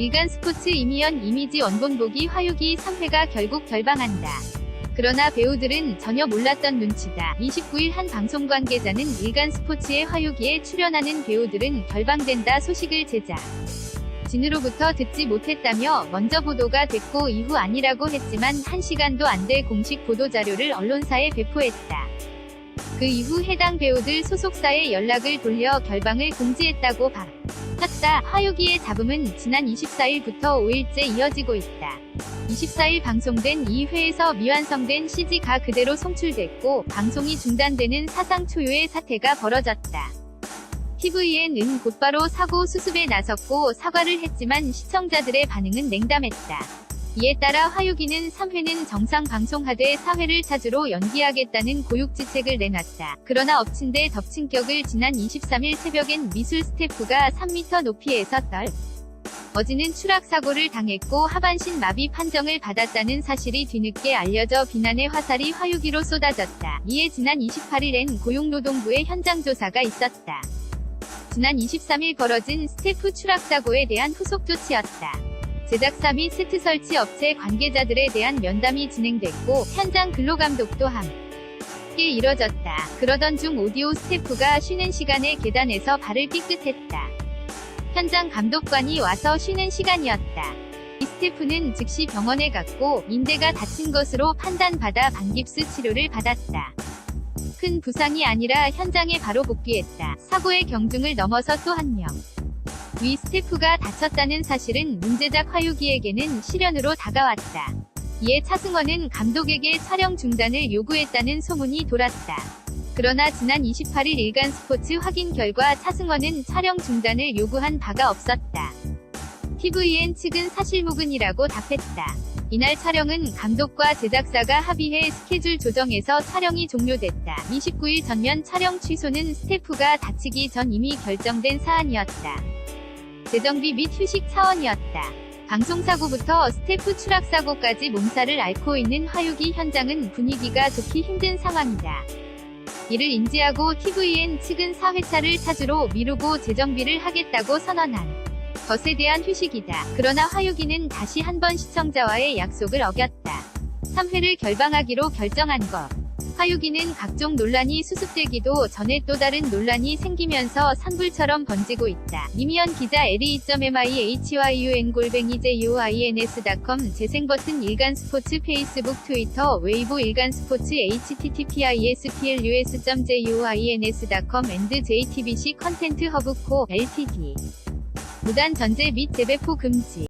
일간 스포츠 이미연 이미지 원본보기 화요기 3회가 결국 결방한다. 그러나 배우들은 전혀 몰랐던 눈치다. 29일 한 방송 관계자는 일간 스포츠의 화요기에 출연하는 배우들은 결방된다 소식을 제작. 진으로부터 듣지 못했다며 먼저 보도가 됐고 이후 아니라고 했지만 1시간도 안돼 공식 보도자료를 언론사에 배포했다. 그 이후 해당 배우들 소속사에 연락을 돌려 결방을 공지했다고 밝 혔다. 화요기의 잡음은 지난 24일부터 5일째 이어지고 있다. 24일 방송된 2회에서 미완성된 CG가 그대로 송출됐고 방송이 중단되는 사상 초유의 사태가 벌어졌다. TVN은 곧바로 사고 수습에 나섰고 사과를 했지만 시청자들의 반응은 냉담했다. 이에 따라 화요기는 3회는 정상 방송하되 4회를 차주로 연기하겠다는 고육지책을 내놨다. 그러나 엎친 데 덮친 격을 지난 23일 새벽엔 미술 스태프가 3m 높이에서 떨 어지는 추락사고를 당했고 하반신 마비 판정을 받았다는 사실이 뒤늦게 알려져 비난의 화살이 화요기로 쏟아졌다. 이에 지난 28일엔 고용노동부의 현장 조사가 있었다. 지난 23일 벌어진 스태프 추락사고에 대한 후속 조치였다. 제작사 및 세트 설치 업체 관계자들에 대한 면담이 진행됐고 현장 근로감독도 함께 이뤄졌다. 그러던 중 오디오 스태프가 쉬는 시간에 계단에서 발을 삐끗했다. 현장 감독관이 와서 쉬는 시간이었다. 이 스태프는 즉시 병원에 갔고 인대가 다친 것으로 판단받아 반깁스 치료를 받았다. 큰 부상이 아니라 현장에 바로 복귀했다. 사고의 경중을 넘어서 또 한 명. 위 스태프가 다쳤다는 사실은 문제작 화요기에게는 실연으로 다가왔다. 이에 차승원은 감독에게 촬영 중단을 요구했다는 소문이 돌았다. 그러나 지난 28일 일간 스포츠 확인 결과 차승원은 촬영 중단을 요구한 바가 없었다. TVN 측은 사실무근이라고 답했다. 이날 촬영은 감독과 제작사가 합의해 스케줄 조정에서 촬영이 종료됐다. 29일 전면 촬영 취소는 스태프가 다치기 전 이미 결정된 사안이었다. 재정비 및 휴식 차원이었다. 방송사고부터 스태프 추락사고까지 몸살을 앓고 있는 화요기 현장은 분위기가 좋기 힘든 상황이다. 이를 인지하고 TVN 측은 4회차를 차주로 미루고 재정비를 하겠다고 선언한 것에 대한 휴식이다. 그러나 화요기는 다시 한번 시청자와의 약속을 어겼다. 3회를 결방하기로 결정한 것. 화요기는 각종 논란이 수습되기도 전에 또 다른 논란이 생기면서 산불처럼 번지고 있다. 이미연 기자 LE.MIHYUN-JOINS.com 재생버튼 일간 스포츠 페이스북 트위터 웨이보 일간 스포츠 https://plus.joins.com and JTBC 컨텐트 허브 코 LTD 무단 전제 및 재배포 금지